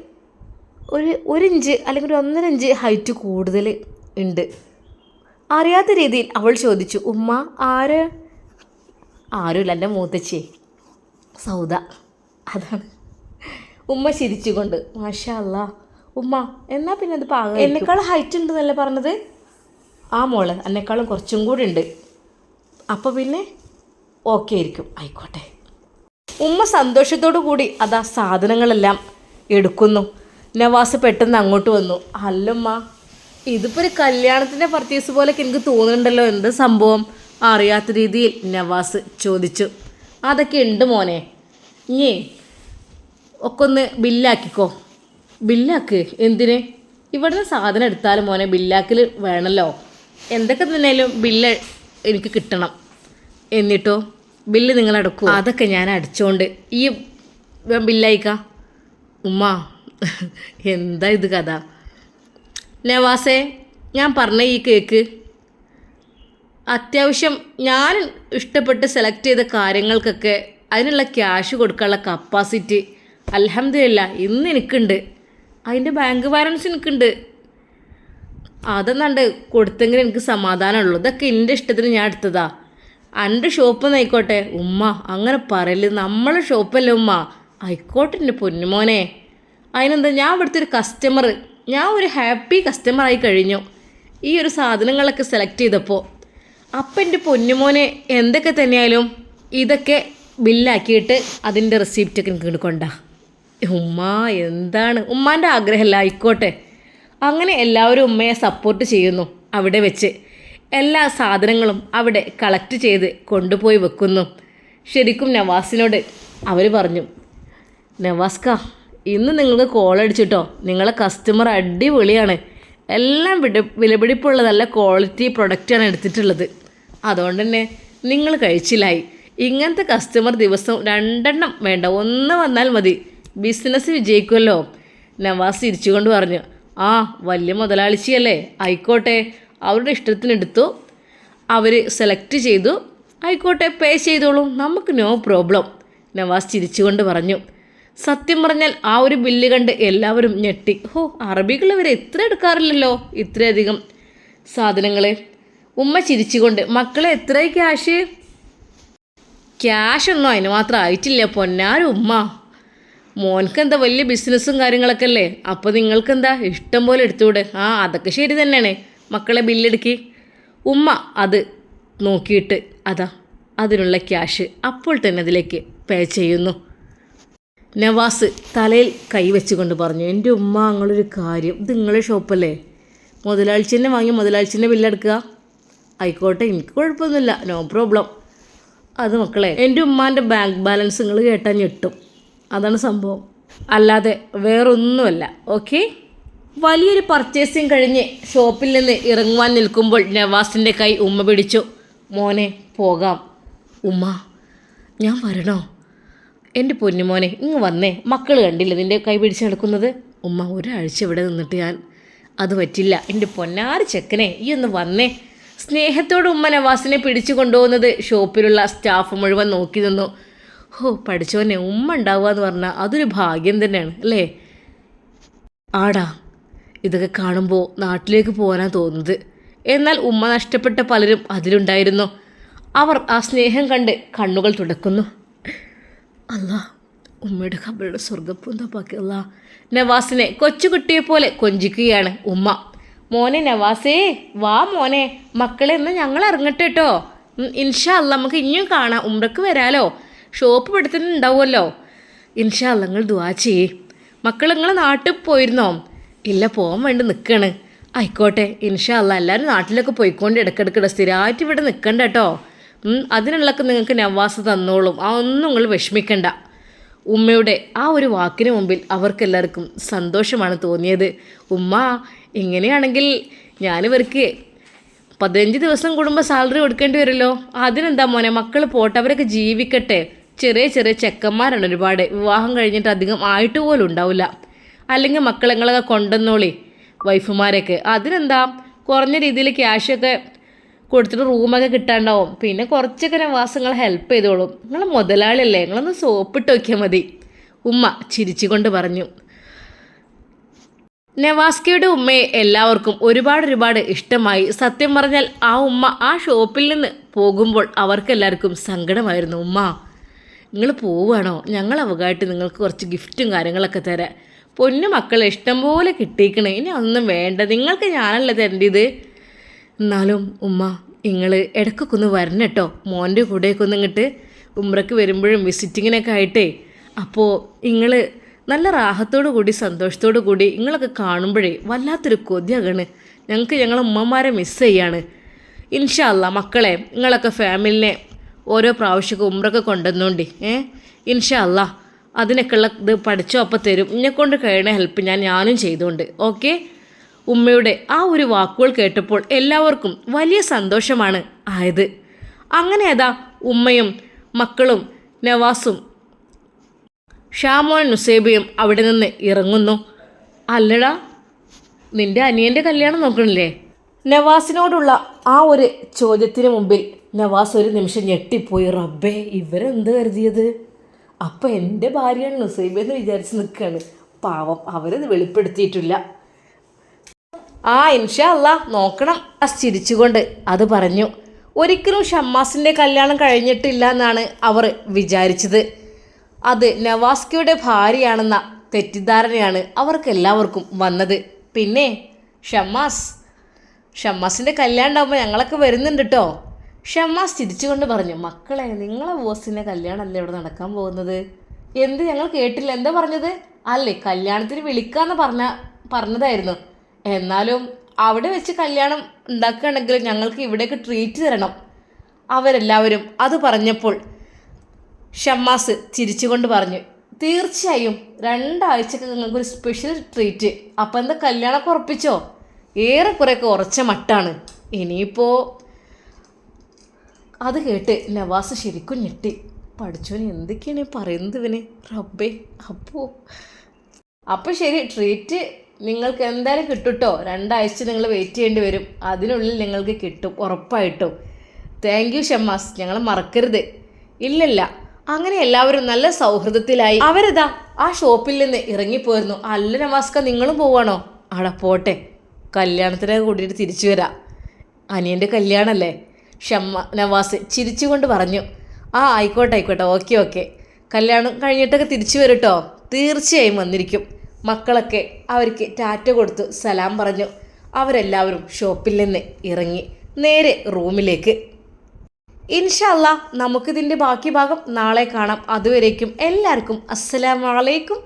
ഒരു ഒരു ഇഞ്ച് അല്ലെങ്കിൽ ഒരു ഒന്നര ഇഞ്ച് ഹൈറ്റ് കൂടുതൽ ഉണ്ട്. അറിയാത്ത രീതിയിൽ അവൾ ചോദിച്ചു ഉമ്മ ആര്? ആരുമില്ല എന്റെ മൂത്തച്ചി. സൗദ. അതാണ്. ഉമ്മ ചിരിച്ചുകൊണ്ട് മാഷാ അല്ല ഉമ്മ എന്നാ പിന്നെ അത് പാകം എന്നെക്കാളും ഹൈറ്റ് ഉണ്ട് എന്നല്ലേ പറഞ്ഞത്? ആ മോൾ എന്നെക്കാളും കുറച്ചും കൂടി ഉണ്ട്. അപ്പോൾ പിന്നെ ഓക്കെ ആയിരിക്കും. ആയിക്കോട്ടെ. ഉമ്മ സന്തോഷത്തോടു കൂടി അതാ സാധനങ്ങളെല്ലാം എടുക്കുന്നു. നവാസ് പെട്ടെന്ന് അങ്ങോട്ട് വന്നു. അല്ലമ്മ ഇതിപ്പോൾ ഒരു കല്യാണത്തിന്റെ പർച്ചേസ് പോലെയൊക്കെ എനിക്ക് തോന്നുന്നുണ്ടല്ലോ. എന്ത് സംഭവം? അറിയാത്ത രീതിയിൽ നവാസ് ചോദിച്ചു. അതൊക്കെ ഉണ്ട് മോനെ. ഇനി ഒക്കെ ഒന്ന് ബില്ലാക്കിക്കോ. ബില്ലാക്ക്? എന്തിന്? ഇവിടുന്ന് സാധനം എടുത്താലും മോനെ ബില്ലാക്കിൽ വേണമല്ലോ എന്തൊക്കെ തന്നെയാലും ബില്ല് എനിക്ക് കിട്ടണം. എന്നിട്ടോ? ബില്ല് നിങ്ങൾ അടക്കൂ അതൊക്കെ ഞാൻ അടിച്ചോണ്ട്. ഈ ബില്ലയക്ക. ഉമ്മ എന്താ ഇത് കഥ? നവാസേ ഞാൻ പറഞ്ഞ ഈ കേക്ക് അത്യാവശ്യം ഞാൻ ഇഷ്ടപ്പെട്ട് സെലക്ട് ചെയ്ത കാര്യങ്ങൾക്കൊക്കെ അതിനുള്ള ക്യാഷ് കൊടുക്കാനുള്ള കപ്പാസിറ്റി അലഹമില്ല ഇന്ന് എനിക്കുണ്ട്. അതിന്റെ ബാങ്ക് ബാലൻസ് എനിക്കുണ്ട്. അതെന്നാണ്ട് കൊടുത്തെങ്കിൽ എനിക്ക് സമാധാനമുള്ളൂ. ഇതൊക്കെ എന്റെ ഇഷ്ടത്തിന് ഞാൻ എടുത്തതാ. എന്റെ ഷോപ്പ് ആയിക്കോട്ടെ. ഉമ്മ അങ്ങനെ പറയൽ. നമ്മളെ ഷോപ്പല്ലേ ഉമ്മ? ആയിക്കോട്ടെ എന്റെ പൊന്നുമോനെ. അതിനെന്താ? ഞാൻ ഇവിടുത്തെ ഒരു കസ്റ്റമർ ഞാൻ ഒരു ഹാപ്പി കസ്റ്റമറായി കഴിഞ്ഞു. ഈ ഒരു സാധനങ്ങളൊക്കെ സെലക്ട് ചെയ്തപ്പോൾ അപ്പം എന്റെ പൊന്നുമോനെ എന്തൊക്കെ തന്നെയായാലും ഇതൊക്കെ ബില്ലാക്കിയിട്ട് അതിന്റെ റെസിപ്റ്റൊക്കെ എനിക്ക് കൊണ്ടാ. ഉമ്മ എന്താണ്? ഉമ്മാന്റെ ആഗ്രഹമല്ല ആയിക്കോട്ടെ. അങ്ങനെ എല്ലാവരും ഉമ്മയെ സപ്പോർട്ട് ചെയ്യുന്നു അവിടെ വെച്ച്. എല്ലാ സാധനങ്ങളും അവിടെ കളക്ട് ചെയ്ത് കൊണ്ടുപോയി വെക്കുന്നു. ശരിക്കും നവാസിനോട് അവർ പറഞ്ഞു നവാസ്ക ഇന്ന് നിങ്ങൾക്ക് കോൾ അടിച്ചിട്ടോ? നിങ്ങളെ കസ്റ്റമർ അടിപൊളിയാണ്. എല്ലാം വിട വിലപിടിപ്പുള്ള നല്ല ക്വാളിറ്റി പ്രൊഡക്റ്റാണ് എടുത്തിട്ടുള്ളത്. അതുകൊണ്ട് തന്നെ നിങ്ങൾ കഴിച്ചില്ലായി. ഇങ്ങനത്തെ കസ്റ്റമർ ദിവസം രണ്ടെണ്ണം വേണ്ട. ഒന്ന് വന്നാൽ മതി. ബിസിനസ് വിജയിക്കുമല്ലോ. നവാസ് ചിരിച്ചുകൊണ്ട് പറഞ്ഞു ആ വലിയ മുതലാളിച്ചിയല്ലേ. ആയിക്കോട്ടെ. അവരുടെ ഇഷ്ടത്തിനെടുത്തു അവർ സെലക്ട് ചെയ്തു. ആയിക്കോട്ടെ പേ ചെയ്തോളൂ. നമുക്ക് നോ പ്രോബ്ലം നവാസ് ചിരിച്ചുകൊണ്ട് പറഞ്ഞു. സത്യം പറഞ്ഞാൽ ആ ഒരു ബില്ല് കണ്ട് എല്ലാവരും ഞെട്ടി. ഹോ അറബികൾ ഇവർ എത്ര എടുക്കാറില്ലല്ലോ. ഇത്രയധികം സാധനങ്ങൾ ഉമ്മ ചിരിച്ചുകൊണ്ട് മക്കളെ എത്ര ക്യാഷ്? ക്യാഷ് ഒന്നും അതിന് മാത്രം ആയിട്ടില്ല പൊന്നാരും ഉമ്മ. മോൻക്ക് എന്താ വലിയ ബിസിനസ്സും കാര്യങ്ങളൊക്കെ അല്ലേ അപ്പോൾ നിങ്ങൾക്കെന്താ ഇഷ്ടം പോലെ എടുത്തുകൂടെ? ആ അതൊക്കെ ശരി തന്നെയാണ്. മക്കളെ ബില്ലെടുക്കി. ഉമ്മ അത് നോക്കിയിട്ട് അതാ അതിനുള്ള ക്യാഷ് അപ്പോൾ തന്നെ അതിലേക്ക് പേ ചെയ്യുന്നു. നവാസ് തലയിൽ കൈവച്ചുകൊണ്ട് പറഞ്ഞു എന്റെ ഉമ്മ അങ്ങനൊരു കാര്യം. ഇത് നിങ്ങളുടെ ഷോപ്പല്ലേ? മുതലാഴ്ച തന്നെ വാങ്ങി മുതലാഴ്ച തന്നെ ബില്ലെടുക്കുക. ആയിക്കോട്ടെ എനിക്ക് കുഴപ്പമൊന്നുമില്ല. നോ പ്രോബ്ലം അത് മക്കളെ എന്റെ ഉമ്മാന്റെ ബാങ്ക് ബാലൻസ് നിങ്ങൾ കേട്ടാൽ ഞെട്ടും. അതാണ് സംഭവം. അല്ലാതെ വേറൊന്നുമല്ല ഓക്കെ വലിയൊരു പർച്ചേസിങ് കഴിഞ്ഞ് ഷോപ്പിൽ നിന്ന് ഇറങ്ങുവാൻ നിൽക്കുമ്പോൾ നവാസിന്റെ കൈ ഉമ്മ പിടിച്ചു. മോനെ പോകാം. ഉമ്മ ഞാൻ വരണോ? എന്റെ പൊന്നുമോനെ ഇങ്ങ് വന്നേ. മക്കൾ കണ്ടില്ല നിന്റെ കൈ പിടിച്ച് നടക്കുന്നത്? ഉമ്മ ഒരാഴ്ച ഇവിടെ നിന്നിട്ട് ഞാൻ അത് പറ്റില്ല. എന്റെ പൊന്നാറ് ചെക്കനെ ഈ ഒന്ന് വന്നേ. സ്നേഹത്തോട് ഉമ്മ നവാസിനെ പിടിച്ചു കൊണ്ടുപോകുന്നത് ഷോപ്പിലുള്ള സ്റ്റാഫ് മുഴുവൻ നോക്കി നിന്നു. ഓ പഠിച്ചോനെ ഉമ്മ ഉണ്ടാവുക എന്ന് പറഞ്ഞാൽ അതൊരു ഭാഗ്യം തന്നെയാണ് അല്ലേ? ആടാ ഇതൊക്കെ കാണുമ്പോൾ നാട്ടിലേക്ക് പോകാനാ തോന്നുന്നത്. എന്നാൽ ഉമ്മ നഷ്ടപ്പെട്ട പലരും അതിലുണ്ടായിരുന്നു. അവർ ആ സ്നേഹം കണ്ട് കണ്ണുകൾ തുടക്കുന്നു. അല്ല ഉമ്മയുടെ കബളുടെ സ്വർഗപ്പൂന്തപ്പാക്കി അല്ലാ നവാസിനെ കൊച്ചുകുട്ടിയെ പോലെ കൊഞ്ചിക്കുകയാണ് ഉമ്മ. മോനെ നവാസേ വാ മോനെ. മക്കളെ ഇന്ന് ഞങ്ങൾ ഇറങ്ങട്ടെ കേട്ടോ ഇൻഷാ അല്ല നമുക്ക് ഇനിയും കാണാം. ഉമ്രക്ക് വരാലോ. ഷോപ്പ് പഠിത്തന്നെ ഉണ്ടാവുമല്ലോ ഇൻഷാ അല്ല നിങ്ങൾ ദുവാ ചെയ്യേ. മക്കൾ നിങ്ങൾ നാട്ടിൽ പോയിരുന്നോ? ഇല്ല പോകാൻ വേണ്ടി നിൽക്കണ് ആയിക്കോട്ടെ ഇൻഷാ അല്ല എല്ലാവരും നാട്ടിലൊക്കെ പോയിക്കൊണ്ട് ഇടയ്ക്കിടയ്ക്കിടെ സ്ഥിരമായിട്ട് ഇവിടെ നിൽക്കണ്ട കേട്ടോ അതിനുള്ളൊക്കെ നിങ്ങൾക്ക് നവാസ് തന്നോളും. ആ ഒന്നും നിങ്ങൾ വിഷമിക്കണ്ട. ഉമ്മയുടെ ആ ഒരു വാക്കിന് മുമ്പിൽ അവർക്കെല്ലാവർക്കും സന്തോഷമാണ് തോന്നിയത്. ഉമ്മ ഇങ്ങനെയാണെങ്കിൽ ഞാനിവർക്ക് പതിനഞ്ച് ദിവസം കൂടുമ്പോൾ സാലറി കൊടുക്കേണ്ടി വരുമല്ലോ. അതിനെന്താ മോനെ മക്കൾ പോട്ടെ അവരൊക്കെ ജീവിക്കട്ടെ. ചെറിയ ചെറിയ ചെക്കന്മാരാണ് ഒരുപാട്. വിവാഹം കഴിഞ്ഞിട്ട് അധികം ആയിട്ട് പോലും ഉണ്ടാവില്ല. അല്ലെങ്കിൽ മക്കളങ്ങളൊക്കെ കൊണ്ടുവന്നോളി വൈഫുമാരൊക്കെ അതിനെന്താ? കുറഞ്ഞ രീതിയിൽ ക്യാഷൊക്കെ കൊടുത്തിട്ട് റൂമൊക്കെ കിട്ടാണ്ടാവും. പിന്നെ കുറച്ചൊക്കെ നവാസങ്ങൾ ഹെൽപ്പ് ചെയ്തോളും. നിങ്ങൾ മുതലാളിയല്ലേ നിങ്ങളൊന്ന് സോപ്പിട്ട് നോക്കിയാൽ മതി. ഉമ്മ ചിരിച്ചുകൊണ്ട് പറഞ്ഞു. നവാസ്കയുടെ ഉമ്മയെ എല്ലാവർക്കും ഒരുപാട് ഒരുപാട് ഇഷ്ടമായി. സത്യം പറഞ്ഞാൽ ആ ഉമ്മ ആ ഷോപ്പിൽ നിന്ന് പോകുമ്പോൾ അവർക്കെല്ലാവർക്കും സങ്കടമായിരുന്നു. ഉമ്മ നിങ്ങൾ പോവുകയാണോ? ഞങ്ങൾ അവകായിട്ട് നിങ്ങൾക്ക് കുറച്ച് ഗിഫ്റ്റും കാര്യങ്ങളൊക്കെ തരാം. പൊന്നു മക്കളെ ഇഷ്ടം പോലെ കിട്ടിയിക്കണേ ഇനി ഒന്നും വേണ്ട. നിങ്ങൾക്ക് ഞാനല്ലേ തരേണ്ടത്? എന്നാലും ഉമ്മ നിങ്ങൾ ഇടയ്ക്കൊക്കെ ഒന്ന് വരണം കേട്ടോ മോന്റെ കൂടെയൊക്കെ ഒന്ന് ഇങ്ങോട്ട് ഉമ്രക്ക് വരുമ്പോഴും വിസിറ്റിങ്ങിനൊക്കെ ആയിട്ടേ. അപ്പോൾ നിങ്ങൾ നല്ല റാഹത്തോടു കൂടി സന്തോഷത്തോടു കൂടി നിങ്ങളൊക്കെ കാണുമ്പോഴേ വല്ലാത്തൊരു കൊതിയാകാണ്. ഞങ്ങൾക്ക് ഞങ്ങളെ ഉമ്മമാരെ മിസ് ചെയ്യാണ്. ഇൻഷാല്ല മക്കളെ നിങ്ങളൊക്കെ ഫാമിലിനെ ഓരോ പ്രാവശ്യമൊക്കെ ഉമ്രൊക്കെ കൊണ്ടുവന്നോണ്ടി ഏ? ഇൻഷാല്ല അതിനൊക്കെയുള്ള ഇത് പഠിച്ചോ അപ്പം തരും. എന്നെക്കൊണ്ട് കഴിയണ ഹെൽപ്പ് ഞാൻ ഞാനും ചെയ്തുകൊണ്ട് ഓക്കെ? ഉമ്മയുടെ ആ ഒരു വാക്കുകൾ കേട്ടപ്പോൾ എല്ലാവർക്കും വലിയ സന്തോഷമാണ് ആയത്. അങ്ങനെ അതാ ഉമ്മയും മക്കളും നവാസും ഷാമോൻ നുസേബയും അവിടെ നിന്ന് ഇറങ്ങുന്നു. അല്ലട നിന്റെ അനിയന്റെ കല്യാണം നോക്കണില്ലേ? നവാസിനോടുള്ള ആ ഒരു ചോദ്യത്തിന് മുമ്പിൽ നവാസ് ഒരു നിമിഷം ഞെട്ടിപ്പോയി. റബ്ബേ ഇവരെന്ത് കരുതിയത്? അപ്പോൾ എന്റെ ഭാര്യയാണ് നുസൈബ് എന്ന് വിചാരിച്ച് നിൽക്കുകയാണ് പാവം അവരത് വെളിപ്പെടുത്തിയിട്ടില്ല. ആ ഇൻഷാ അല്ല നോക്കണം ചിരിച്ചുകൊണ്ട് അത് പറഞ്ഞു. ഒരിക്കലും ഷമ്മാസിന്റെ കല്യാണം കഴിഞ്ഞിട്ടില്ല എന്നാണ് അവർ വിചാരിച്ചത്. അത് നവാസ്കിയുടെ ഭാര്യയാണെന്ന തെറ്റിദ്ധാരണയാണ് അവർക്കെല്ലാവർക്കും വന്നത്. പിന്നെ ഷമ്മാസ് ഷമ്മാസിന്റെ കല്യാണം ഉണ്ടാകുമ്പോൾ ഞങ്ങളൊക്കെ വരുന്നുണ്ട് കേട്ടോ ഷമ്മാസ് ചിരിച്ചുകൊണ്ട് പറഞ്ഞു മക്കളെ നിങ്ങളെ ബോസിന്റെ കല്യാണമല്ലേ ഇവിടെ നടക്കാൻ പോകുന്നത്? എന്ത് ഞങ്ങൾ കേട്ടില്ല. എന്താ പറഞ്ഞത്? അല്ലേ കല്യാണത്തിന് വിളിക്കാമെന്ന് പറഞ്ഞ പറഞ്ഞതായിരുന്നു. എന്നാലും അവിടെ വെച്ച് കല്യാണം ഉണ്ടാക്കുകയാണെങ്കിൽ ഞങ്ങൾക്ക് ഇവിടേക്ക് ട്രീറ്റ് തരണം. അവരെല്ലാവരും അത് പറഞ്ഞപ്പോൾ ഷമ്മാസ് ചിരിച്ചുകൊണ്ട് പറഞ്ഞു തീർച്ചയായും രണ്ടാഴ്ചക്ക് നിങ്ങൾക്ക് ഒരു സ്പെഷ്യൽ ട്രീറ്റ് അപ്പം എന്താ കല്യാണമൊക്കെ ഉറപ്പിച്ചോ? ഏറെക്കുറെയൊക്കെ ഉറച്ച മട്ടാണ്. ഇനിയിപ്പോൾ അത് കേട്ട് നവാസ് ശരിക്കും ഞെട്ടി. പഠിച്ചോന് എന്തൊക്കെയാണ് പറയുന്നത് ഇവന്? റബ്ബേ അപ്പോ അപ്പോൾ ശരി ട്രീറ്റ് നിങ്ങൾക്ക് എന്തായാലും കിട്ടുട്ടോ? രണ്ടാഴ്ച നിങ്ങൾ വെയിറ്റ് ചെയ്യേണ്ടി വരും. അതിനുള്ളിൽ നിങ്ങൾക്ക് കിട്ടും ഉറപ്പായിട്ടും. Thank you Shammas. ഞങ്ങൾ മറക്കരുത്. ഇല്ലല്ല. അങ്ങനെ എല്ലാവരും നല്ല സൗഹൃദത്തിലായി. അവരിതാ? ആ ഷോപ്പിൽ നിന്ന് ഇറങ്ങിപ്പോയിരുന്നു. അല്ല നവാസ്ക നിങ്ങളും പോവാണോ? അവിടെ പോട്ടെ. കല്യാണത്തിനെ കൂടിയിട്ട് തിരിച്ചു വരാം. അനിയന്റെ കല്യാണമല്ലേ ഷമ്മ നവാസ് ചിരിച്ചുകൊണ്ട് പറഞ്ഞു. ആ ആയിക്കോട്ടെ ആയിക്കോട്ടെ. ഓക്കെ ഓക്കെ കല്യാണം കഴിഞ്ഞിട്ടൊക്കെ തിരിച്ചു വരും കേട്ടോ തീർച്ചയായും വന്നിരിക്കും. മക്കളൊക്കെ അവർക്ക് ടാറ്റ കൊടുത്തു സലാം പറഞ്ഞു. അവരെല്ലാവരും ഷോപ്പിൽ നിന്ന് ഇറങ്ങി നേരെ റൂമിലേക്ക്. ഇൻഷല്ല നമുക്കിതിന്റെ ബാക്കി ഭാഗം നാളെ കാണാം. അതുവരേക്കും എല്ലാവർക്കും അസ്സലാമലൈക്കും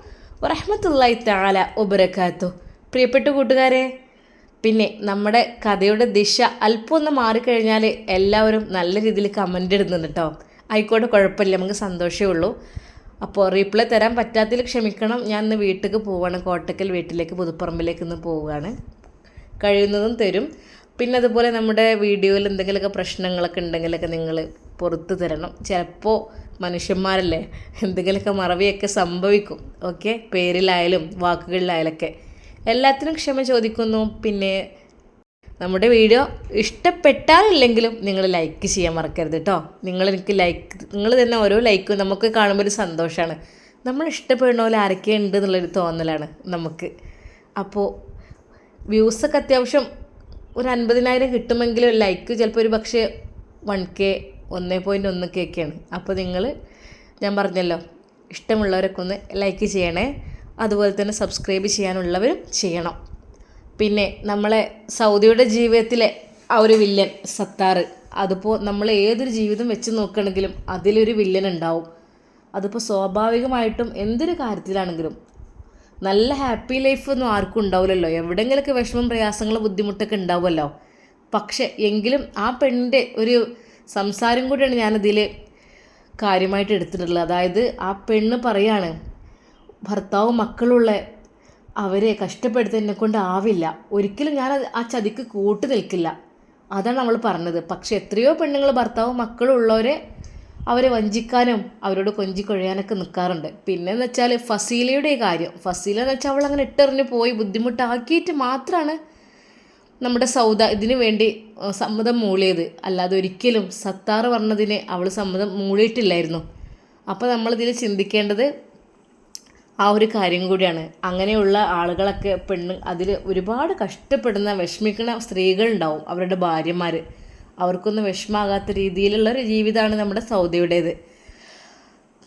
വറഹമത്തല്ലായി താല ഉപരക്കാത്തു പ്രിയപ്പെട്ട കൂട്ടുകാരെ പിന്നെ നമ്മുടെ കഥയുടെ ദിശ അല്പം ഒന്ന് മാറിക്കഴിഞ്ഞാൽ എല്ലാവരും നല്ല രീതിയിൽ കമന്റ് ഇടുന്നുണ്ട് കേട്ടോ ആയിക്കോട്ടെ കുഴപ്പമില്ല. നമുക്ക് സന്തോഷമേ ഉള്ളൂ. അപ്പോൾ റീപ്ലൈ തരാൻ പറ്റാത്തതിൽ ക്ഷമിക്കണം. ഞാൻ ഇന്ന് വീട്ടിലേക്ക് പോവുകയാണ് കോട്ടക്കൽ വീട്ടിലേക്ക് പുതുപ്പറമ്പിലേക്ക് ഇന്ന് പോവുകയാണ് കഴിയുന്നതും തരും. പിന്നെ അതുപോലെ നമ്മുടെ വീഡിയോയിൽ എന്തെങ്കിലുമൊക്കെ പ്രശ്നങ്ങളൊക്കെ ഉണ്ടെങ്കിലൊക്കെ നിങ്ങൾ പുറത്ത് തരണം. ചിലപ്പോൾ മനുഷ്യന്മാരല്ലേ എന്തെങ്കിലുമൊക്കെ മറവിയൊക്കെ സംഭവിക്കും. ഓക്കെ പേരിലായാലും വാക്കുകളിലായാലൊക്കെ. എല്ലാത്തിനും ക്ഷമ ചോദിക്കുന്നു. പിന്നെ നമ്മുടെ വീഡിയോ ഇഷ്ടപ്പെട്ടാലില്ലെങ്കിലും നിങ്ങൾ ലൈക്ക് ചെയ്യാൻ മറക്കരുത് കേട്ടോ നിങ്ങൾ എനിക്ക് ലൈക്ക് നിങ്ങൾ തന്നെ ഓരോ ലൈക്കും നമുക്ക് കാണുമ്പോൾ ഒരു സന്തോഷമാണ് നമ്മൾ ഇഷ്ടപ്പെടുന്ന പോലെ ആരൊക്കെ ഉണ്ട് എന്നുള്ളൊരു തോന്നലാണ് നമുക്ക്. അപ്പോൾ വ്യൂസൊക്കെ അത്യാവശ്യം ഒരു അൻപതിനായിരം കിട്ടുമെങ്കിലും ലൈക്ക് ചിലപ്പോൾ ഒരു പക്ഷേ വൺ കെ ഒന്ന് പോയിന്റ് ഒന്ന് കെ ഒക്കെയാണ് അപ്പോൾ നിങ്ങൾ ഞാൻ പറഞ്ഞല്ലോ ഇഷ്ടമുള്ളവരൊക്കെ ഒന്ന് ലൈക്ക് ചെയ്യണേ. അതുപോലെ തന്നെ സബ്സ്ക്രൈബ് ചെയ്യാനുള്ളവരും ചെയ്യണം. പിന്നെ നമ്മളെ സൗദിയുടെ ജീവിതത്തിലെ ആ ഒരു വില്ലൻ സത്താർ അതിപ്പോൾ നമ്മൾ ഏതൊരു ജീവിതം വെച്ച് നോക്കുകയാണെങ്കിലും അതിലൊരു വില്ലൻ ഉണ്ടാവും. അതിപ്പോൾ സ്വാഭാവികമായിട്ടും എന്തൊരു കാര്യത്തിലാണെങ്കിലും നല്ല ഹാപ്പി ലൈഫ് ഒന്നും ആർക്കും ഉണ്ടാവില്ലല്ലോ. എവിടെയെങ്കിലൊക്കെ വിഷമം പ്രയാസങ്ങൾ ബുദ്ധിമുട്ടൊക്കെ ഉണ്ടാവുമല്ലോ. പക്ഷെ എങ്കിലും ആ പെണ്ണിന്റെ ഒരു സംസാരം കൂടിയാണ് ഞാനതിൽ കാര്യമായിട്ട് എടുത്തിട്ടുള്ളത്. അതായത് ആ പെണ്ണ് പറയാണ് ഭർത്താവും മക്കളുള്ള അവരെ കഷ്ടപ്പെടുത്താൻ എന്നെ കൊണ്ട് ആവില്ല ഒരിക്കലും ഞാൻ ആ ചതിക്ക് കൂട്ടു നിൽക്കില്ല. അതാണ് നമ്മൾ പറഞ്ഞത്. പക്ഷെ എത്രയോ പെണ്ണുങ്ങൾ ഭർത്താവും മക്കളും ഉള്ളവരെ അവരെ വഞ്ചിക്കാനും അവരോട് കൊഞ്ചി കൊഴയാനൊക്കെ നിൽക്കാറുണ്ട് പിന്നെ എന്ന് വെച്ചാൽ ഫസീലയുടെ കാര്യം. ഫസീല എന്ന് വെച്ചാൽ അവൾ അങ്ങനെ ഇട്ടെറിഞ്ഞ് പോയി ബുദ്ധിമുട്ടാക്കിയിട്ട് മാത്രമാണ് നമ്മുടെ സൗദ ഇതിനു വേണ്ടി സമ്മതം മൂളിയത്. അല്ലാതെ ഒരിക്കലും സത്താറ് പറഞ്ഞതിന് അവൾ സമ്മതം മൂളിയിട്ടില്ലായിരുന്നു. അപ്പോൾ നമ്മളിതിൽ ചിന്തിക്കേണ്ടത് ആ ഒരു കാര്യം കൂടിയാണ്. അങ്ങനെയുള്ള ആളുകളൊക്കെ പെണ്ണ് അതിൽ ഒരുപാട് കഷ്ടപ്പെടുന്ന വിഷമിക്കുന്ന സ്ത്രീകളുണ്ടാവും അവരുടെ ഭാര്യമാർ അവർക്കൊന്നും വിഷമാകാത്ത രീതിയിലുള്ള ഒരു ജീവിതമാണ് നമ്മുടെ സൗദിയുടേത്.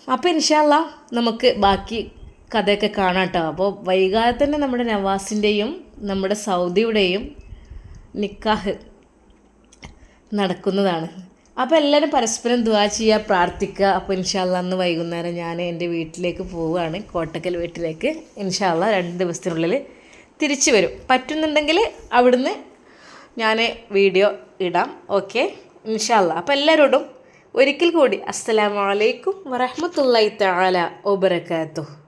അപ്പോൾ ഇൻഷാല്ല നമുക്ക് ബാക്കി കഥയൊക്കെ കാണാം കേട്ടോ അപ്പോൾ വൈകാതെ തന്നെ നമ്മുടെ നവാസിന്റെയും നമ്മുടെ സൗദിയുടെയും നിക്കാഹ് നടക്കുന്നതാണ്. അപ്പോൾ എല്ലാവരും പരസ്പരം ദുവാ ചെയ്യുക പ്രാർത്ഥിക്കുക അപ്പോൾ ഇൻഷാല്ല അന്ന് വൈകുന്നേരം ഞാൻ എന്റെ വീട്ടിലേക്ക് പോവുകയാണ് കോട്ടക്കൽ വീട്ടിലേക്ക്. ഇൻഷാല്ല രണ്ട് ദിവസത്തിനുള്ളിൽ തിരിച്ചു വരും. പറ്റുന്നുണ്ടെങ്കിൽ അവിടുന്ന് ഞാൻ വീഡിയോ ഇടാം. ഓക്കെ? ഇൻഷാല്ല അപ്പോൾ എല്ലാവരോടും ഒരിക്കൽ കൂടി അസ്സലാമലൈക്കും വറഹമത്തല്ലാത്ത തആല വബറകാതുഹു.